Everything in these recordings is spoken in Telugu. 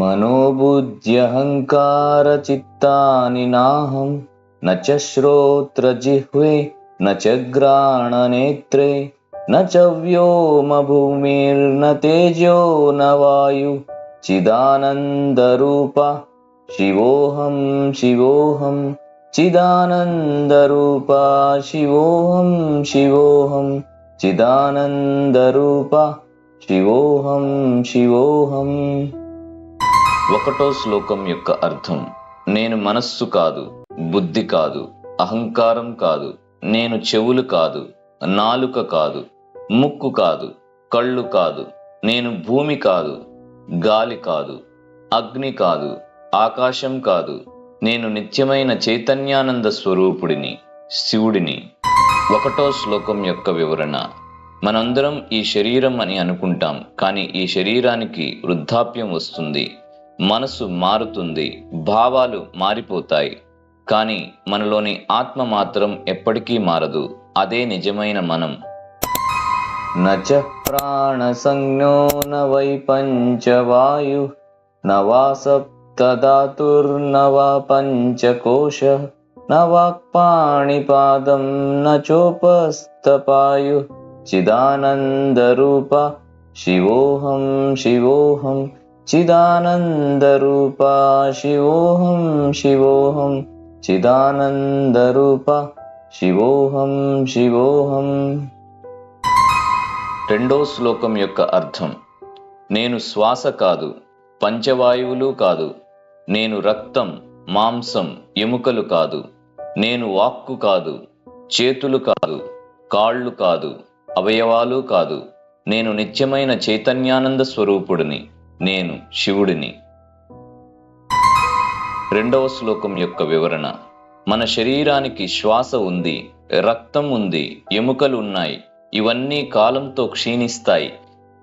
मनोबुद्ध्यहङ्कारचित्तानि नाहं न च श्रोत्रजिह्वे न च ग्राणनेत्रे न च व्योमभूमिर्न तेजो न वायु वायुचिदानन्दरूपा शिवोऽहं शिवोऽहं चिदानन्दरूपा शिवोऽहं शिवोऽहं चिदानन्दरूपा शिवोऽहं शिवोऽहम् ఒకటో శ్లోకం యొక్క అర్థం నేను మనస్సు కాదు బుద్ధి కాదు అహంకారం కాదు నేను చెవులు కాదు నాలుక కాదు ముక్కు కాదు కళ్ళు కాదు నేను భూమి కాదు గాలి కాదు అగ్ని కాదు ఆకాశం కాదు నేను నిత్యమైన చైతన్యానంద స్వరూపుడిని శివుడిని. ఒకటో శ్లోకం యొక్క వివరణ మనందరం ఈ శరీరం అని అనుకుంటాం కానీ ఈ శరీరానికి వృద్ధాప్యం వస్తుంది. మనసు మారుతుంది భావాలు మారిపోతాయి. కానీ మనలోని ఆత్మ మాత్రం ఎప్పటికీ మారదు. అదే నిజమైన మనం. నచ ప్రాణ సంజ్ఞో నవై పంచవాయు నవా సప్తధాతుర్నవా పంచకోశ నవాక్పాణిపాదం నచోపస్తపాయు చిదానందరూప శివోహం శివోహం चिदानन्दरूप शिवोऽहं शिवोऽहं చిదానందరూప శివోహం శివోహం రెండో శ్లోకం యొక్క అర్థం నేను శ్వాస కాదు పంచవాయువులు కాదు నేను రక్తం మాంసం ఎముకలు కాదు నేను వాక్కు కాదు చేతులు కాదు కాళ్ళు కాదు అవయవాలు కాదు నేను నిత్యమైన చైతన్యానంద స్వరూపుడిని నేను శివుడిని. రెండవ శ్లోకం యొక్క వివరణ. మన శరీరానికి శ్వాస ఉంది రక్తం ఉంది ఎముకలు ఉన్నాయి. ఇవన్నీ కాలంతో క్షీణిస్తాయి.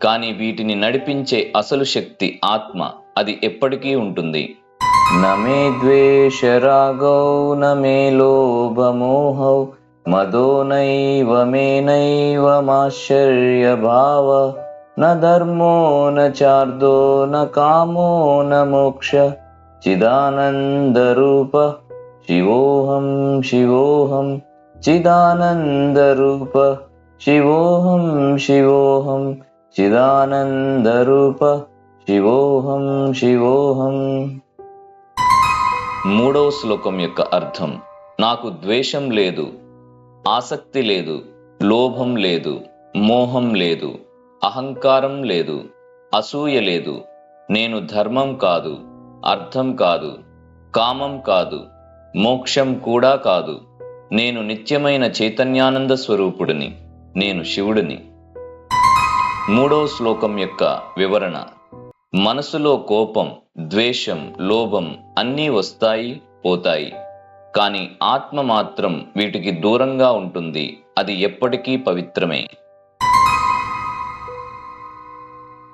కానీ వీటిని నడిపించే అసలు శక్తి ఆత్మ అది ఎప్పటికీ ఉంటుంది. నమే ద్వేషరాగౌ నమే లోభమోహౌ మదో నైవ మాశ్చర్య నైవమాశ్చర్యభావ న ధర్మో న చార్దో న कामो न మోక్ష చిదానందరూప శివోహం శివోహం చిదానందరూప శివోహం శివోహం చిదానందరూప శివోహం శివోహం మూడవ శ్లోకం యొక్క అర్థం నాకు ద్వేషం లేదు ఆసక్తి లేదు లోభం లేదు మోహం లేదు. అహంకారం లేదు అసూయ లేదు. నేను ధర్మం కాదు అర్థం కాదు కామం కాదు మోక్షం కూడా కాదు. నేను నిత్యమైన చైతన్యానంద స్వరూపుడిని నేను శివుడిని. మూడో శ్లోకం యొక్క వివరణ. మనసులో కోపం ద్వేషం లోభం అన్నీ వస్తాయి పోతాయి. కానీ ఆత్మ మాత్రం వీటికి దూరంగా ఉంటుంది అది ఎప్పటికీ పవిత్రమే.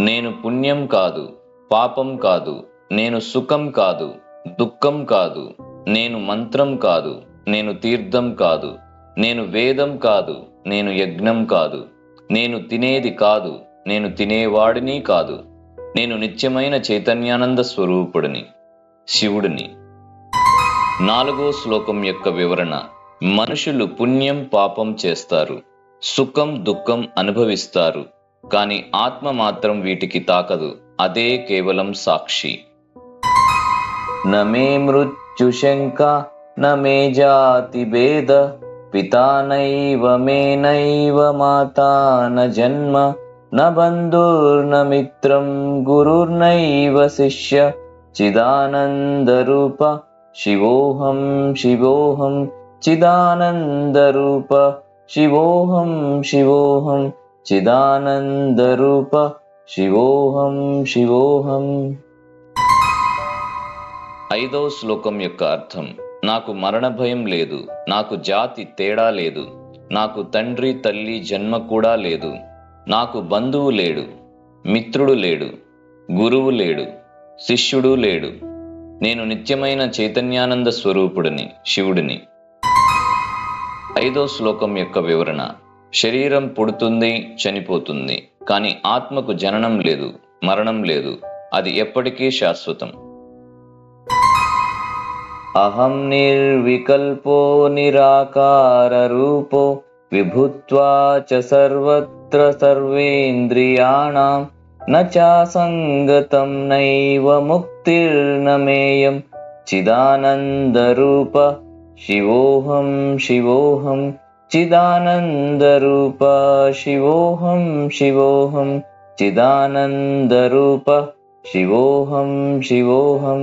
నేను పుణ్యం కాదు పాపం కాదు నేను సుఖం కాదు దుఃఖం కాదు నేను మంత్రం కాదు నేను తీర్థం కాదు నేను వేదం కాదు నేను యజ్ఞం కాదు నేను తినేది కాదు నేను తినేవాడిని కాదు నేను నిత్యమైన చైతన్యానంద స్వరూపుడిని శివుడిని. నాలుగో శ్లోకం యొక్క వివరణ మనుషులు పుణ్యం పాపం చేస్తారు సుఖం దుఃఖం అనుభవిస్తారు. కానీ ఆత్మ మాత్రం వీటికి తాకదు. అదే కేవలం సాక్షి. నమే మృత్యుశంక నమే జాతి భేద పితానైవ మే నైవ మాతా న జన్మ న బంధుర్న మిత్రం గురుర్నైవ శిష్య చిదానందరూప శివోహం శివోహం చిదానందరూప శివోహం శివోహం చిదానందరూప శివోహం శివోహం. ఐదవ శ్లోకం యొక్క అర్థం నాకు మరణ భయం లేదు నాకు జాతి తేడా లేదు నాకు తండ్రి తల్లి జన్మ కూడా లేదు నాకు బంధువు లేడు మిత్రుడు లేడు గురువు లేడు శిష్యుడు లేడు నేను నిత్యమైన చైతన్యానంద స్వరూపుడిని శివుడిని. ఐదో శ్లోకం యొక్క వివరణ శరీరం పుడుతుంది చనిపోతుంది. కానీ ఆత్మకు జననం లేదు మరణం లేదు. అది ఎప్పటికీ శాశ్వతం. అహం నిర్వికల్పో నిరాకార రూపో విభుత్వా చ సర్వత్ర సర్వేంద్రియాణం. నాసంగతం నైవ ముక్తిర్నమేయం. చిదానందరూప శివోహం శివోహం. చిదానందరూప శివోహం శివోహం చిదానందరూప శివోహం శివోహం.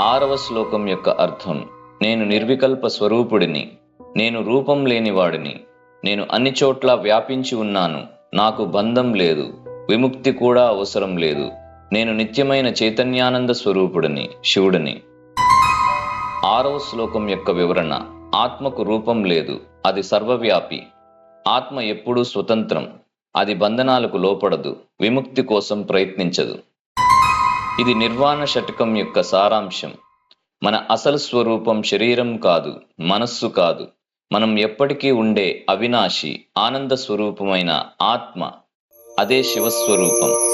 ఆరవ శ్లోకం యొక్క అర్థం నేను నిర్వికల్ప స్వరూపుడిని నేను రూపం లేనివాడిని నేను అన్ని చోట్ల వ్యాపించి ఉన్నాను నాకు బంధం లేదు విముక్తి కూడా అవసరం లేదు నేను నిత్యమైన చైతన్యానంద స్వరూపుడిని శివుడిని. ఆరవ శ్లోకం యొక్క వివరణ ఆత్మకు రూపం లేదు అది సర్వవ్యాపి. ఆత్మ ఎప్పుడూ స్వతంత్రం అది బంధనాలకు లోపడదు విముక్తి కోసం ప్రయత్నించదు. ఇది నిర్వాణ షటకం యొక్క సారాంశం. మన అసలు స్వరూపం శరీరం కాదు మనస్సు కాదు. మనం ఎప్పటికీ ఉండే అవినాశి ఆనంద స్వరూపమైన ఆత్మ అదే శివస్వరూపం.